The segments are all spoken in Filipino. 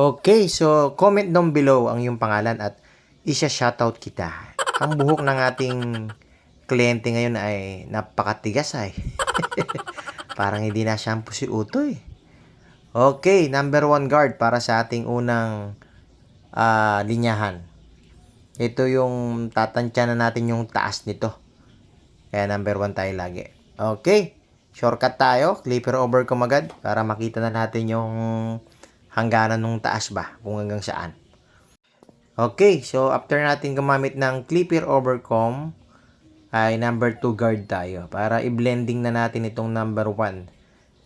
Okay, so comment down below ang iyong pangalan at isa shoutout kita. Ang buhok ng ating kliyente ngayon ay napakatigas ay. Parang hindi na shampoo si Utoy. Okay, number one guard para sa ating unang ah, linyahan. Ito yung tatansya na natin yung taas nito. Kaya number one tayo lagi. Okay, shortcut tayo. Clipper over ko agad para makita na natin yung hangganan ng taas ba kung hanggang saan. Okay, so after natin gumamit ng clipper overcome, ay number 2 guard tayo para i-blending na natin itong number 1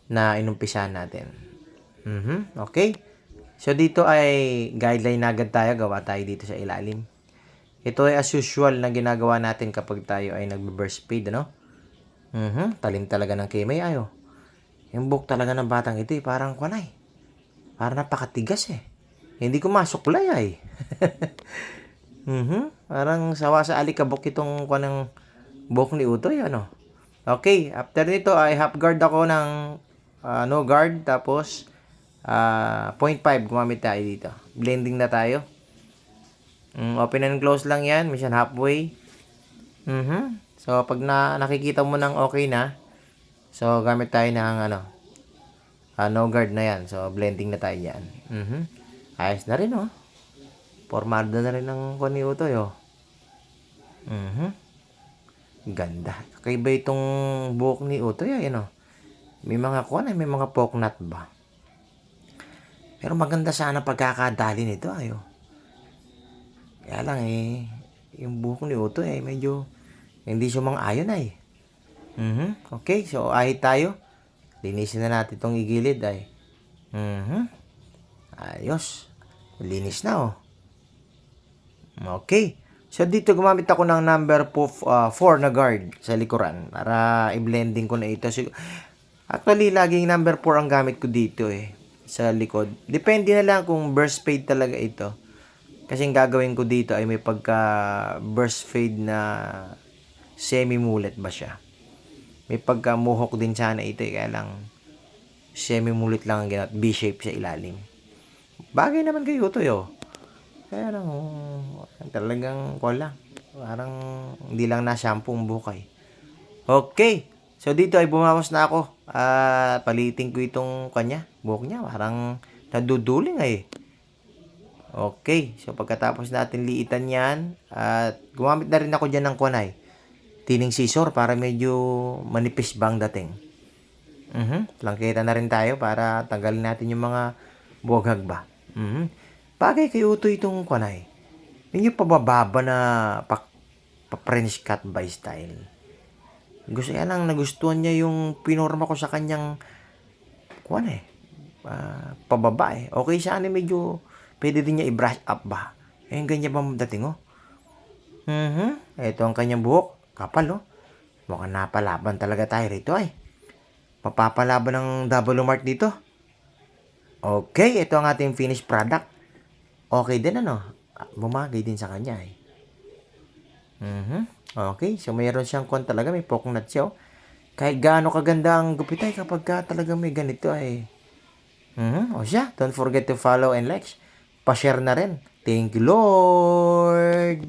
na inumpisahan natin. Mhm, okay. So dito ay guideline na agad tayo, gawa tayo dito sa ilalim. Ito ay as usual na ginagawa natin kapag tayo ay nagbe-burst speed, ano? Mhm, talim talaga ng kimay ayo. Yung book talaga ng batang ito, eh, parang kunay. Parang napakatigas eh. Hindi ko masuklay ay. mhm. Parang sawa sa alikabok itong kanang buhok ni Utoy ano. Okay, after nito ay half guard ako ng ah, no guard tapos ah 0.5 gumamit tayo dito. Blending na tayo. Mm, open and close lang yan, minsan halfway. Mhm. So pag na nakikita mo nang okay na, so gamit tayo ng ano, Ah, no guard na yan. So, blending na tayo yan. Mhm. Ayos na rin, oh. Formado na rin ng kuniuto, oh. Mhm. Ganda. Kakaiba itong buhok ni Utoy, ay, ano. May mga kuwan, ay, may mga poknat ba? Pero maganda sana pagkakadali nito, ayo. Kaya lang, eh, yung buhok ni Utoy, ay, medyo, hindi sumang ayon, ay. Mhm. Okay, so, ahit tayo. Linisin na natin itong igilid ay. Mhm. Ayos. Linis na oh. Okay. So dito gumamit ako ng number 4 na guard sa likuran para i-blending ko na ito. Sig- Actually, laging number 4 ang gamit ko dito eh sa likod. Depende na lang kung burst fade talaga ito. Kasi ang gagawin ko dito ay may pagka burst fade na semi-mullet ba siya. May pagkamuhok din sana ito eh, kaya lang semi-mulit lang ang ginat, B-shape sa ilalim. Bagay naman kayo to yo. Kaya lang, oh, talagang wala. Parang hindi lang na shampoo ang bukay. Okay. So dito ay bumawas na ako. At palitin ko itong kanya, buhok niya. Parang naduduling ay. Okay. So pagkatapos natin liitan yan, at gumamit na rin ako dyan ng kunay tining scissor para medyo manipis bang dating. Mhm. Langkita na rin tayo para tanggalin natin yung mga buwaghag ba. Mhm. Bagay kay Uto itong kunay. Medyo pabababa na pa, pa French cut by style. Gusto yan lang nagustuhan niya yung pinorma ko sa kanyang kuwan eh. ah, pababa eh. Okay sana medyo pwede din niya i-brush up ba. Eh, ganyan ba dating oh. Mhm. Ito ang kanyang buhok. Kapal, oh. Mukhang napalaban talaga tayo rito, ay. Mapapalaban ng double mark dito. Okay, ito ang ating finished product. Okay din, ano? Bumagay din sa kanya, eh. Mhm. Okay, so mayroon siyang kon talaga, may poknat siya, oh. Kahit gaano kaganda ang gupit ay kapag ka talaga may ganito ay. Mhm. O siya, don't forget to follow and like. Pa-share na rin. Thank you, Lord.